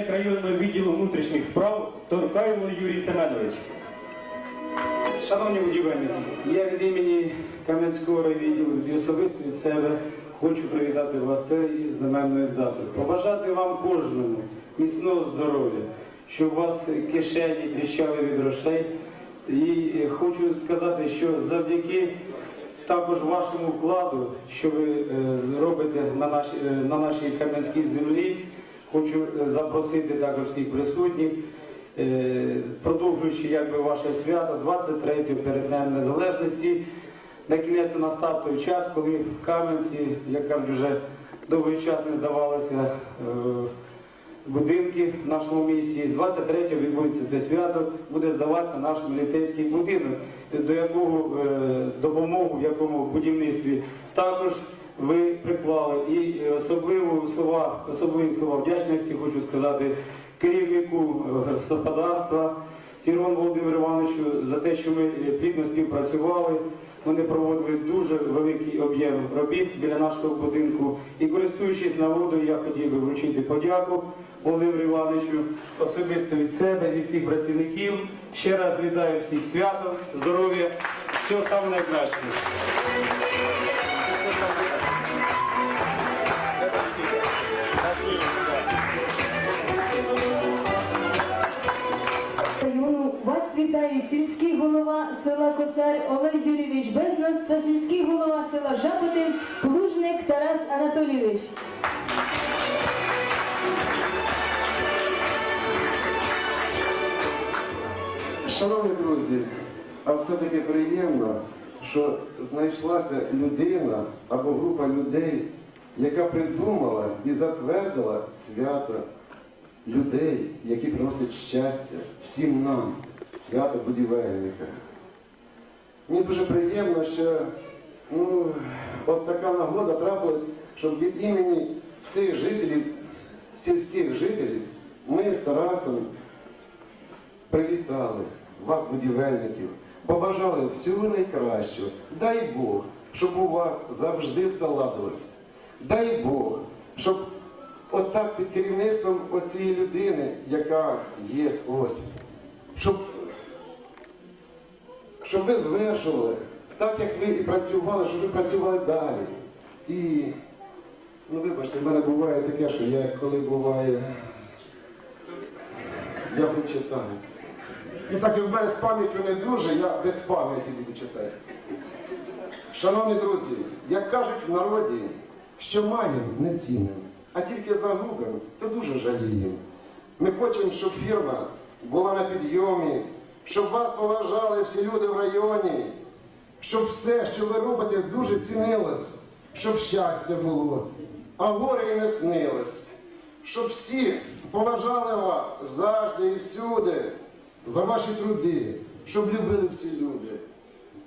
начальник районного відділу внутрішніх справ Торкайло Юрій Семенович. Шановні будівельники, я від імені Кам'янського відділу і особисто від себе хочу привітати вас із знаменною датою. Побажати вам кожному міцного здоров'я, щоб у вас кишені тріщали від грошей. І хочу сказати, що завдяки також вашому вкладу, що ви е, робите на нашій, е, на нашій Кам'янській землі, хочу е, запросити також всіх присутніх. Е, продовжуючи якби ваше свято, 23 перед Днем Незалежності, на кінець настав той час, коли в Кам'янці, як кажуть, вже довгий час не здавалося е, будинки в нашому місті. З 23 відбудеться це свято, буде здаватися наш міліцейський будинок, до якого допомогу в якому будівництві також ви приклали. І особливо слова, особливі слова вдячності хочу сказати керівнику е, господарства Тірон Володимиру Івановичу за те, що ми е, плідно співпрацювали. Вони проводили дуже великий об'єм робіт біля нашого будинку. І користуючись нагодою, я хотів би вручити подяку Володимиру Івановичу особисто від себе, від всіх працівників. Ще раз вітаю всіх святом, здоров'я, всього найкращого. Та сільський голова села Жаботин Плужник Тарас Анатолійович. Шановні друзі, а все-таки приємно, що знайшлася людина або група людей, яка придумала і затвердила свято людей, які приносять щастя всім нам, свято будівельника. Мені дуже приємно, що ну, от така нагода трапилась, щоб від імені всіх жителів, сільських жителів, ми з Тарасом привітали вас, будівельників, побажали всього найкращого. Дай Бог, щоб у вас завжди все ладилось. Дай Бог, щоб отак під керівництвом оцієї людини, яка є ось, щоб, щоб ви звершували, так як ви і працювали, щоб ви працювали далі. І, ну вибачте, в мене буває таке, що я коли буває, я хочу. І так як в мене з пам'яттю не дуже, я без пам'яті буду читати. Шановні друзі, як кажуть в народі, що маємо не цінимо, а тільки загубимо, то дуже жаліємо. Ми хочемо, щоб фірма була на підйомі, щоб вас поважали всі люди в районі, щоб все, що ви робите, дуже цінилось, щоб щастя було, а горе і не снилось, щоб всі поважали вас завжди і всюди за ваші труди, щоб любили всі люди,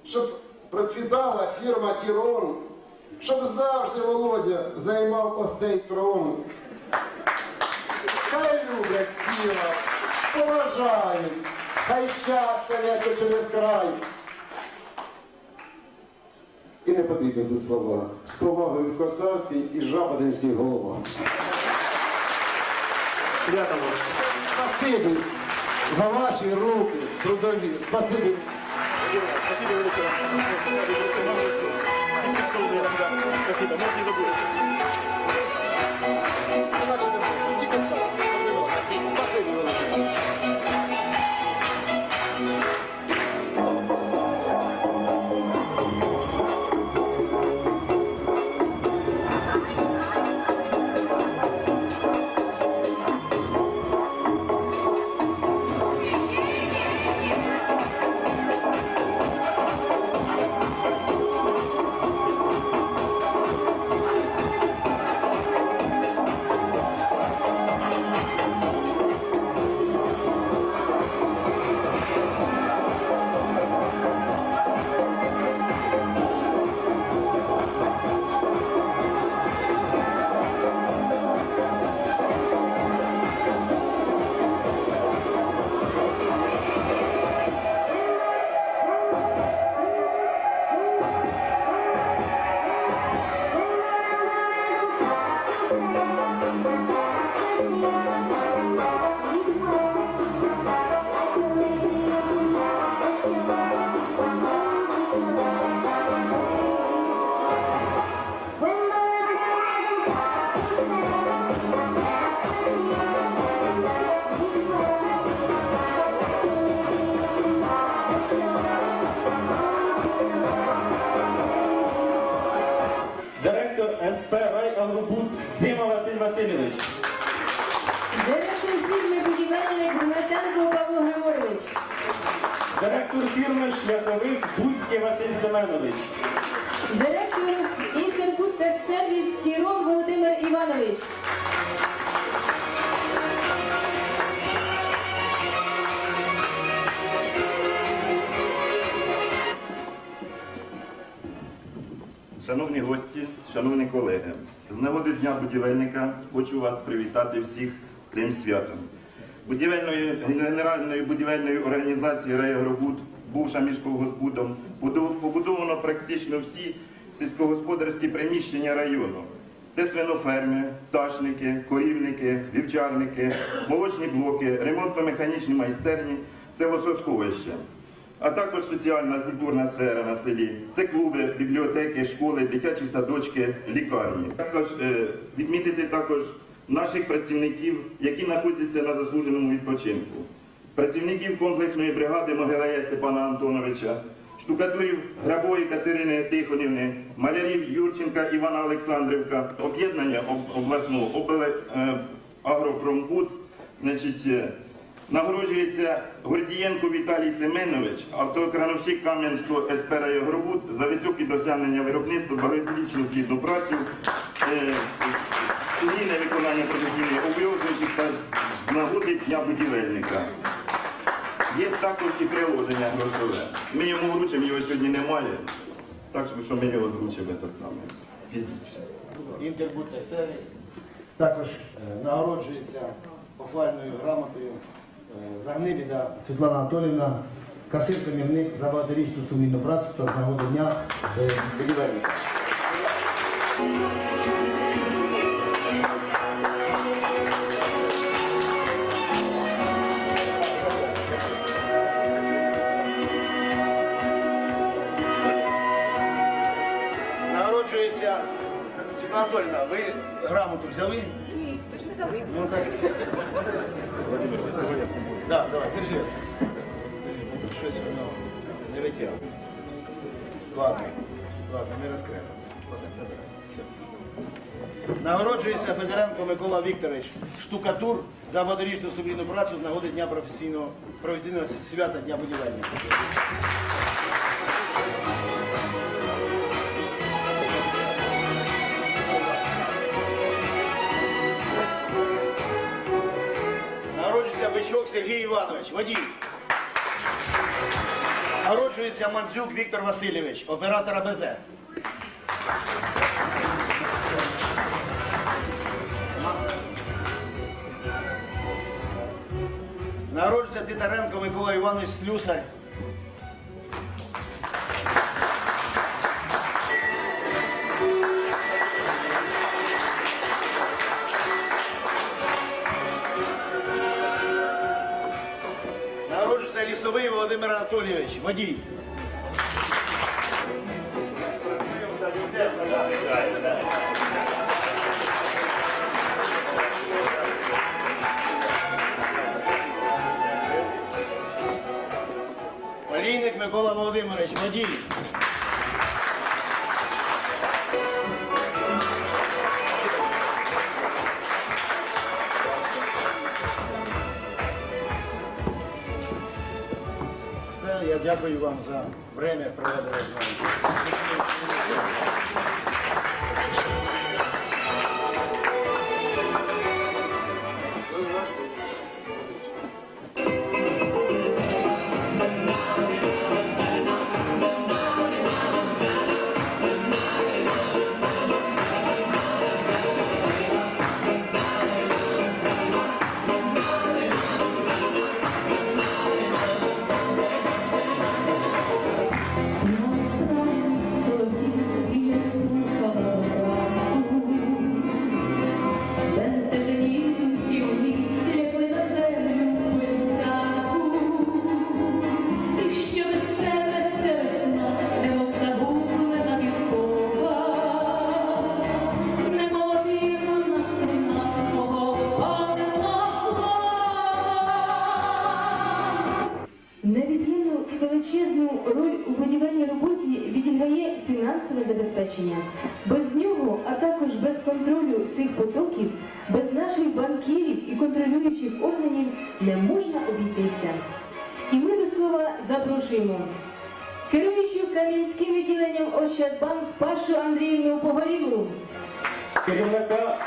щоб процвітала фірма Тірон, щоб завжди Володя займав ось цей трон. Хай люблять всі вас, поважають, хай щастя лється через край. І не потрібні тут слова. З повагою Косарський і Жаботинський голова. Свято. Спасибі за ваші руки трудові. Спасибі. Спасибо фірми шляховик Буцький Василь Семенович. Директор Інтербуд Техсервіс Тірон Володимир Іванович. Шановні гості, шановні колеги, з нагоди Дня будівельника хочу вас привітати всіх з цим святом. Будівельною, Генеральною будівельною організацією «Райагробуд», бувша міськогоспудом, будов- побудовано практично всі сільськогосподарські приміщення району. Це свиноферми, пташники, корівники, вівчарники, молочні блоки, ремонтно-механічні майстерні, селососховище а також соціальна культурна сфера на селі. Це клуби, бібліотеки, школи, дитячі садочки, лікарні. Також е, відмітити також наших працівників, які знаходяться на заслуженому відпочинку. Працівників комплексної бригади Могилея Степана Антоновича, штукатурів Грабої Катерини Тихонівни, малярів Юрченка Івана Олександрівка, об'єднання обласного обле, е, агропромбуд, значить, е, Нагороджується Гордієнко Віталій Семенович, автокрановщик Кам'янського СП Райогровуд за високі досягнення виробництва, багаторічну плідну працю, е, сумлінне виконання професійних обов'язків та нагоди Дня будівельника. Є також і приложення грошове. Ми йому вручимо, його сьогодні немає, так що ми його вручимо так само фізично. Також е, нагороджується похвальною грамотою е, Загнибіда Світлана Анатолівна, касир камівник за багаторічну сумлінну працю та з нагоди дня е, будівельника. Світлана Анатолівна, ви грамоту взяли? Ні, то ж не дали. Ну так. Да, давай, держи. Щось воно не витягує. Ладно, ладно, не розкремо. Нагороджується Федоренко Микола Вікторович, штукатур за водорічну сумлінну працю з нагоди Дня професійного професійного свята Дня будівельника. Сергій Іванович, водій. Народжується Мандзюк Віктор Васильович, оператор АБЗ. Народжується Титаренко Микола Іванович Слюсар. Анатолійович, водій. Олійник Микола Володимирович, водій. Дякую вам за время проведене з нами. фінансове забезпечення. Без нього, а також без контролю цих потоків, без наших банкірів і контролюючих органів не можна обійтися. І ми до слова запрошуємо керуючу кам'янським відділенням Ощадбанк Пашу Андріївну Погорілу. Керівника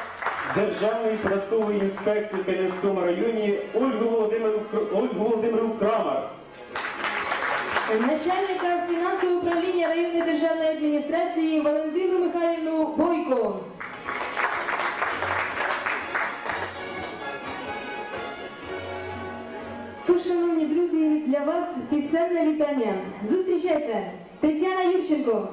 Державної податкової інспекції в Кам'янському районі Ольгу Володимиру Ольгу Володимиру Крамар начальника фінансового управління районної державної адміністрації Валентину Михайлівну Бойко. Тож, шановні друзі, для вас пісенне вітання. Зустрічайте Тетяна Юрченко.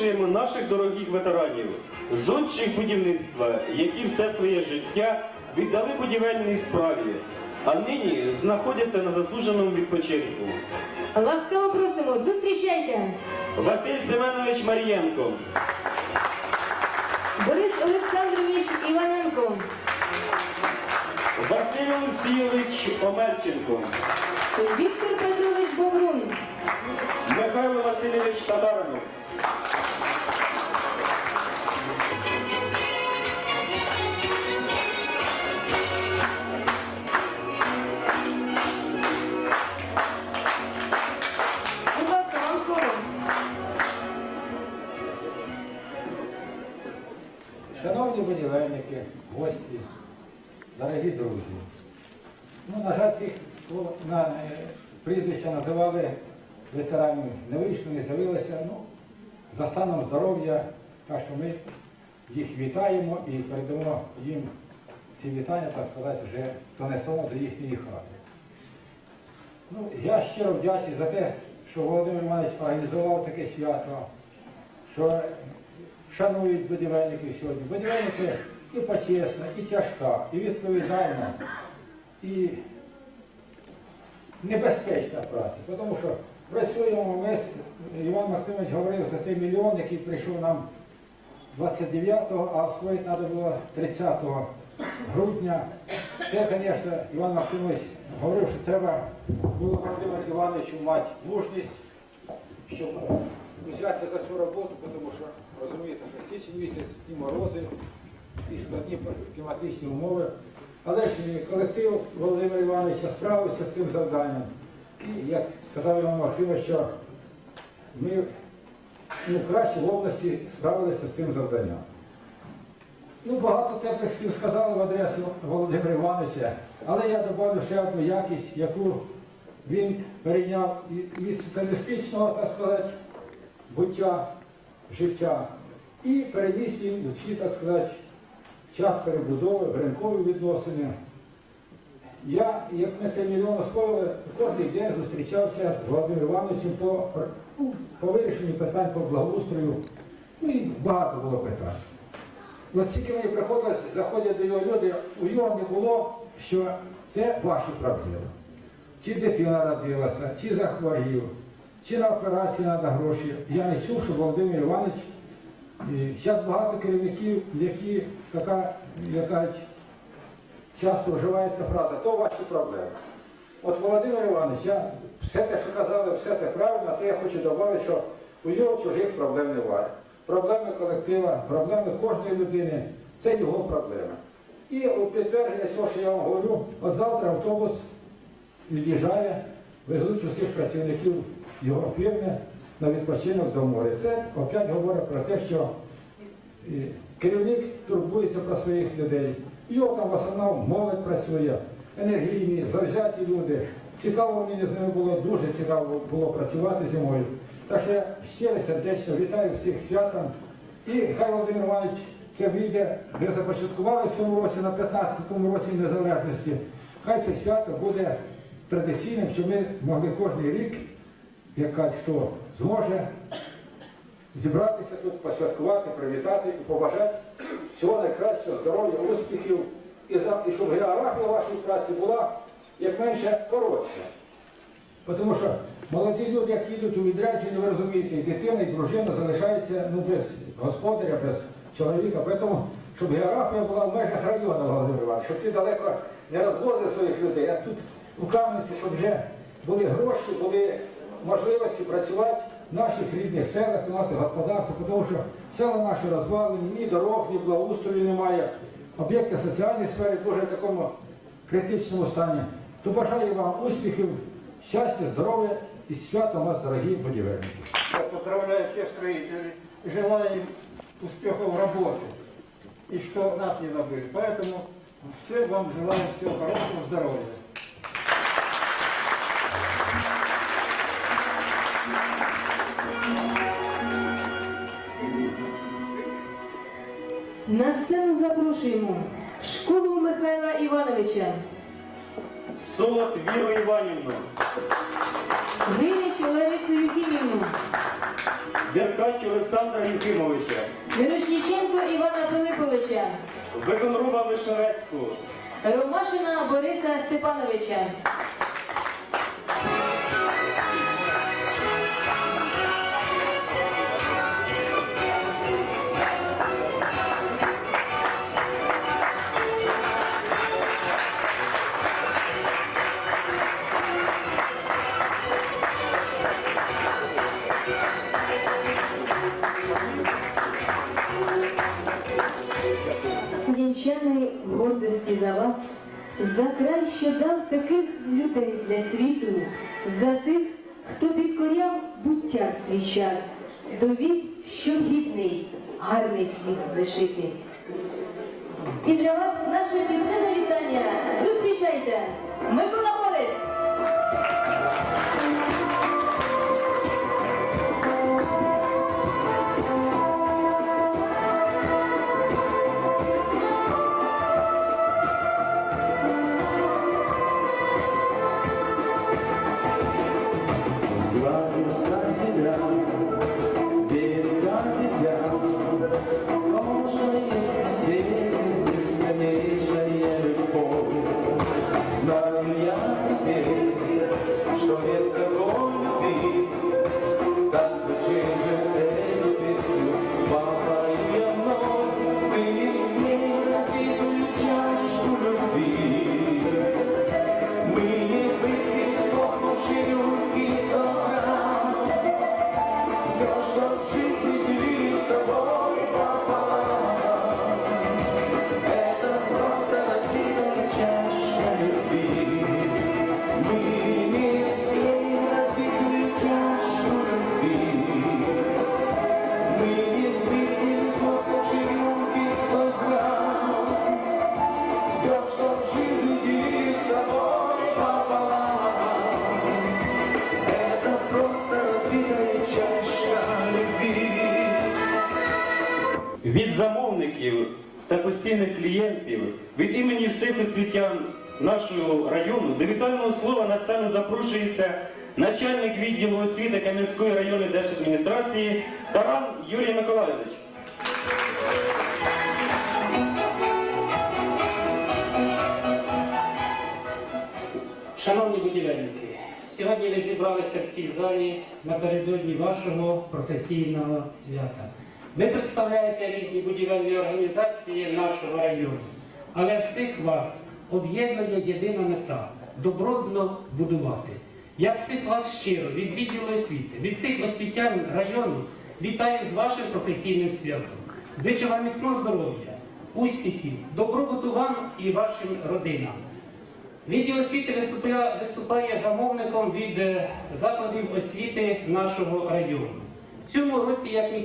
запрошуємо наших дорогих ветеранів, зодчих будівництва, які все своє життя віддали будівельній справі, а нині знаходяться на заслуженому відпочинку. Ласкаво просимо, зустрічайте! Василь Семенович Марієнко. Борис Олександрович Іваненко. Василь Олексійович Омерченко. Віктор Петрович Боврун. Михайло Васильович Татаринов. Шановні будівельники, гості, дорогі друзі. Ну, на жаль, тих, на е, прізвища називали ветеранів, не вийшли, не з'явилися. Ну, за станом здоров'я, так що ми їх вітаємо і передамо їм ці вітання, так сказати, вже донесемо до їхньої хати. Ну, я щиро вдячний за те, що Володимир Іванович організував таке свято, що шанують будівельників сьогодні. Будівельники і почесна, і тяжка, і відповідальна, і небезпечна праця. Тому що працюємо ми, Іван Максимович говорив за цей мільйон, який прийшов нам 29-го, а освоїти треба було 30 грудня. Це, звісно, Іван Максимович говорив, що треба було Володимир Івановичу мати мужність, щоб взятися за цю роботу, тому що, розумієте, що січень місяць і морози, і складні кліматичні умови. Але ж колектив Володимира Івановича справився з цим завданням. Як сказав Іван Максимович, що ми ну, краще в області справилися з цим завданням. Ну, багато теплих слів сказали в адресу Володимира Івановича, але я додав ще одну якість, яку він перейняв від соціалістичного, так сказати, буття, життя, і переніс він у ці, так сказати, час перебудови, ринкові відносини. Я, як ми цей мільйон освоїли, кожен день зустрічався з Володимиром Івановичем по, по вирішенню питань по благоустрою. Ну і багато було питань. І мені приходилось, заходять до його люди, у його не було, що це ваші проблеми. Чи дитина родилася, чи захворів, чи на операцію треба гроші. Я не чув, що Володимир Іванович, зараз багато керівників, які така, яка часто вживається фраза, то ваші проблеми. От Володимир Іванович, я все те, що казали, все те правильно, це я хочу додати, що у нього чужих проблем немає. Проблеми колектива, проблеми кожної людини це його проблеми. І у підтвердження цього, що я вам говорю, от завтра автобус від'їжджає, везуть усіх працівників його фірми на відпочинок до моря. Це опять говорить про те, що керівник турбується про своїх людей. Його там в основному молодь працює, енергійні, завзяті люди. Цікаво мені з ними було, дуже цікаво було працювати зимою. Так що я щиро сердечно вітаю всіх святом. І хай Володимир Іванович це вийде, де започаткували в цьому році, на 15-му році незалежності. Хай це свято буде традиційним, щоб ми могли кожен рік, як кажуть, хто зможе, зібратися тут, посвяткувати, привітати і побажати всього найкращого, здоров'я, успіхів, і, щоб географія вашої праці була як менше коротша. Тому що молоді люди, як їдуть у відрядження, ви розумієте, дитина, і дружина залишаються ну, без господаря, без чоловіка. Тому, щоб географія була в межах району, Володимир Іванович, щоб ти далеко не розвозив своїх людей, а тут у Кам'янці, щоб вже були гроші, були можливості працювати в наших рідних селах, у наших господарствах, тому що села наші розвалені, ні дорог, ні благоустрою немає. Об'єкти соціальної сфери дуже в такому критичному стані. То бажаю вам успіхів, щастя, здоров'я і святом вас, дорогі будівельники. Я поздравляю всех строителей, желаю им успехов в работе и что нас не забыли. Поэтому всем вам желаю всего хорошего, здоровья. На сцену запрошуємо школу Михайла Івановича, Солод Віру Іванівну, Гринич Ларису Юхімівну, Деркач Олександра Єфімовича, Мирошніченко Івана Пилиповича, Виконруба Вишерецьку, Ромашина Бориса Степановича. Для світу, за тих, хто підкоряв буття в свій час, довів, що гідний, гарний світ лишити. І для вас наше пісенне вітання. Зустрічайте! Микола постійних клієнтів, від імені всіх освітян нашого району до вітального слова на сцену запрошується начальник відділу освіти Кам'янської районної держадміністрації Таран Юрій Миколайович. Шановні будівельники, сьогодні ви зібралися в цій залі напередодні вашого професійного свята. Ви представляєте різні будівельні організації нашого району, але всіх вас об'єднує єдина мета добротно будувати. Я всіх вас щиро від відділу освіти, від всіх освітян району вітаю з вашим професійним святом. Зичу вам міцного здоров'я, успіхів, добробуту вам і вашим родинам. Відділ освіти виступає, виступає замовником від е, закладів освіти нашого району. В цьому році, як ніколи,